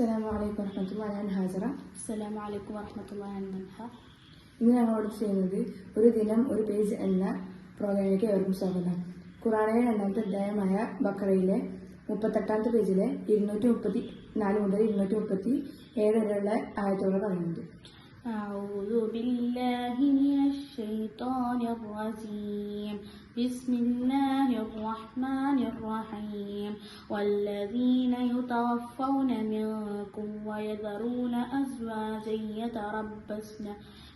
അസ്സലാമു അലൈക്കും വറഹ്മത്തുള്ളാഹി ഞാൻ ഹാജറ السلام عليكم ورحمة الله وبركاته ഇന്ന് ഞങ്ങളോട് ചെയ്യുന്നത് ഒരു ദിനം ഒരു പേജ് എന്ന പ്രോഗ്രാമിലേക്ക് ഏവർക്കും സ്വാഗതം ഖുറാനിലെ രണ്ടാമത്തെ അധ്യായമായ ബക്കറയിലെ മുപ്പത്തെട്ടാമത്തെ പേജിലെ ഇരുന്നൂറ്റി മുപ്പത്തി നാല് മുതൽ ഇരുന്നൂറ്റി മുപ്പത്തി ഏഴ് വരെയുള്ള ആയത്തുകൾ പറയുന്നുണ്ട് أعوذ بالله من الشيطان الرجيم بسم الله الرحمن الرحيم. والذين يتوفون منكم ويذرون أزواجا يتربصن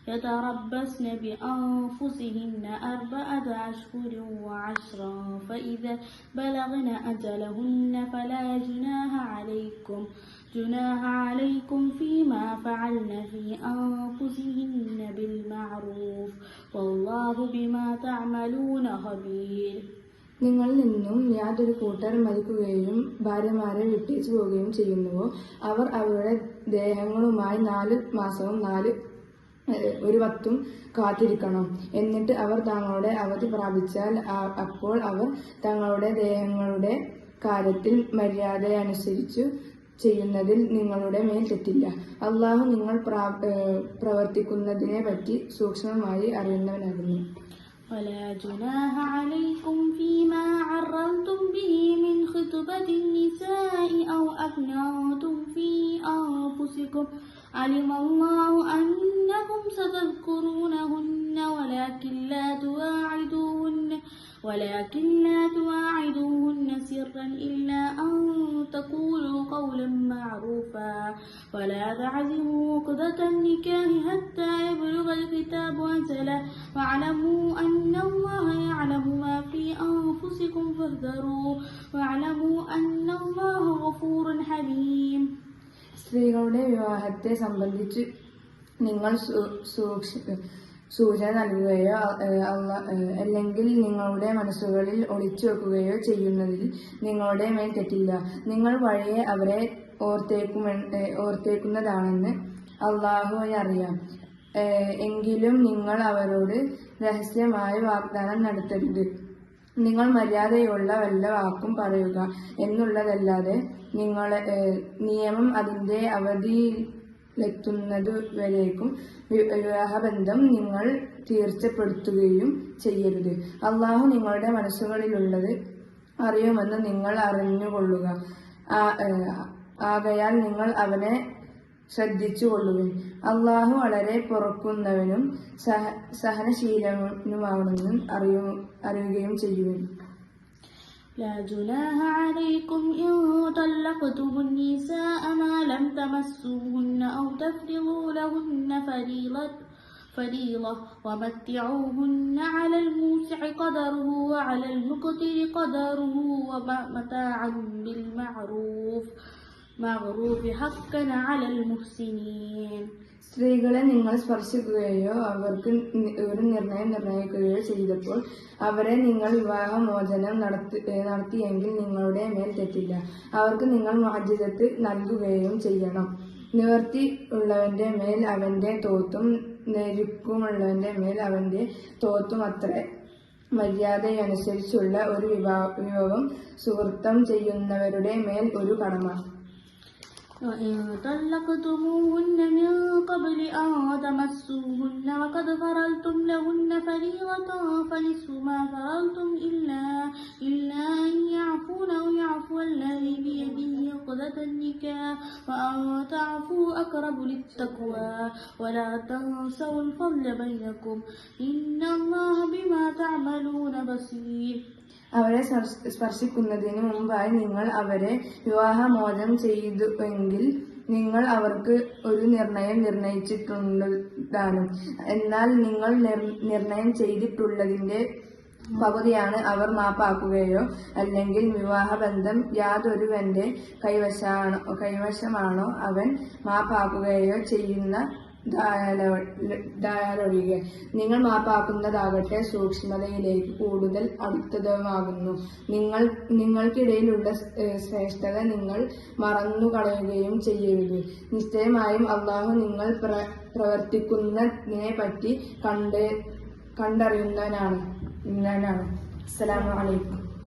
يتربصن بأنفسهن أربعة أشهر وعشرا. فإذا بلغن أجلهن فلا جناح عليكم جناح عليكم فيما فعلن في أنفسهن بالمعروف والله بما تعملون خبير നിങ്ങളിൽ നിന്നും യാതൊരു കൂട്ടർ മരിക്കുകയും ഭാര്യമാരെ വിട്ടേച്ചു പോവുകയും ചെയ്യുന്നുവോ അവർ അവരുടെ ദേഹങ്ങളുമായി നാല് മാസവും നാല് ഏഹ്, ഒരു വത്തും കാത്തിരിക്കണം എന്നിട്ട് അവർ തങ്ങളുടെ അവധി പ്രാപിച്ചാൽ ആ- അപ്പോൾ അവർ തങ്ങളുടെ ദേഹങ്ങളുടെ കാര്യത്തിൽ മര്യാദയനുസരിച്ചു ചെയ്യുന്നതിൽ നിങ്ങളുടെ മേൽ തെറ്റില്ല അള്ളാഹു നിങ്ങൾ പ്രാ- ഏഹ്, പ്രവർത്തിക്കുന്നതിനെ പറ്റി സൂക്ഷ്മമായി അറിയുന്നവനാകുന്നു ولا جناح عليكم فيما عرضتم به من خطبة النساء أو أكننتم في أنفسكم علم الله أنكم ستذكرونهن ولكن لا تواعدوهن ولكن لا تواعدوهن سرا إلا أن تقولوا قولا معروفا ولا تعزموا عقدة النكاح حتى يبلغ الكتاب أجله واعلموا أن الله يعلم ما في أنفسكم فاحذروا واعلموا أن الله غفور حليم സ്ത്രീകളുടെ വിവാഹത്തെ സംബന്ധിച്ച് നിങ്ങൾ സൂ- സൂക്ഷി- സൂചന നൽകുകയോ അല്ലെങ്കിൽ നിങ്ങളുടെ മനസ്സുകളിൽ ഒളിച്ചു വെക്കുകയോ ചെയ്യുന്നതിൽ നിങ്ങളുടെ മേൽ തെറ്റില്ല. നിങ്ങൾ വഴിയെ അവരെ ഓർത്തേക്കുമെ ഏഹ്, ഓർത്തേക്കുന്നതാണെന്ന് അള്ളാഹുവിനറിയാം അറിയാം. എങ്കിലും നിങ്ങൾ അവരോട് രഹസ്യമായ വാഗ്ദാനം നടത്തരുത്. നിങ്ങൾ മര്യാദയുള്ള വല്ല വാക്കും പറയുക എന്നുള്ളതല്ലാതെ നിങ്ങളെ നിയമം അതിന്റെ അവധിയിലെത്തുന്നതു വരേക്കും വി- വിവാഹബന്ധം നിങ്ങൾ തീർച്ചപ്പെടുത്തുകയും ചെയ്യരുത്. അള്ളാഹു നിങ്ങളുടെ മനസ്സുകളിലുള്ളത് അറിയുമെന്ന് നിങ്ങൾ അറിഞ്ഞുകൊള്ളുക. ആകയാൽ നിങ്ങൾ അവനെ ശ്രദ്ധിച്ചുകൊള്ളുവിൻ. അള്ളാഹു വളരെ പുറക്കുന്നവനും സഹ സഹനശീലനുമാണെന്നും അറിയു അറിയുകയും ചെയ്യുവിൻ. لا جناح عليكم إن طلقتم النساء ما لم تمسوهن أو تفرضوا لهن فريضة فريضة ومتعوهن على الموسع قدره وعلى المقتر قدره ومتاعا بالمعروف. സ്ത്രീകളെ നിങ്ങൾ സ്പർശിക്കുകയോ അവർക്ക് ഒരു നിർണയം നിർണയിക്കുകയോ ചെയ്തപ്പോൾ അവരെ നിങ്ങൾ വിവാഹമോചനം നടത്തി നടത്തിയെങ്കിൽ നിങ്ങളുടെ മേൽ തെറ്റില്ല. അവർക്ക് നിങ്ങൾ മാജിതത്ത് നൽകുകയും ചെയ്യണം. നിവർത്തി ഉള്ളവന്റെ മേൽ അവന്റെ തോത്തും നെരുക്കുമുള്ളവന്റെ മേൽ അവന്റെ തോത്തും അത്ര. മര്യാദയനുസരിച്ചുള്ള ഒരു വിഭാഗം സുഹൃത്തം ചെയ്യുന്നവരുടെ മേൽ ഒരു കടമ. وإن طلقتموهن من قبل أن تمسوهن وقد فرضتم لهن فريضة فنصف ما فرضتم إلا إلا أن يعفون أو يعفو الذي بيده عقدة النكاح وأن تعفوا أقرب للتقوى ولا تنسوا الفضل بينكم إن الله بما تعملون بصير അവരെ സ്പർശ- സ്പർശിക്കുന്നതിന് മുമ്പായി നിങ്ങൾ അവരെ വിവാഹമോചനം ചെയ്തുവെങ്കിൽ നിങ്ങൾ അവർക്ക് ഒരു നിർണയം നിർണയിച്ചിട്ടുണ്ടാണ് എന്നാൽ നിങ്ങൾ നിർണയം ചെയ്തിട്ടുള്ളതിന്റെ പകുതിയാണ് അവർ മാപ്പാക്കുകയോ അല്ലെങ്കിൽ വിവാഹബന്ധം യാതൊരുവന്റെ കൈവശാണോ കൈവശമാണോ അവൻ മാപ്പാക്കുകയോ ചെയ്യുന്ന ദായാലൊഴികെ നിങ്ങൾ മാപ്പാക്കുന്നതാകട്ടെ സൂക്ഷ്മതയിലേക്ക് കൂടുതൽ അടുത്തതുമാകുന്നു. നിങ്ങൾ നിങ്ങൾക്കിടയിലുള്ള ശ്രേഷ്ഠത നിങ്ങൾ മറന്നു കളയുകയും ചെയ്യരുത് നിശ്ചയമായും അള്ളാഹു നിങ്ങൾ പ്ര പ്രവർത്തിക്കുന്നതിനെ പറ്റി കണ്ട് കണ്ടറിയുന്നവനാണ് അസ്സലാമു അലൈക്കും.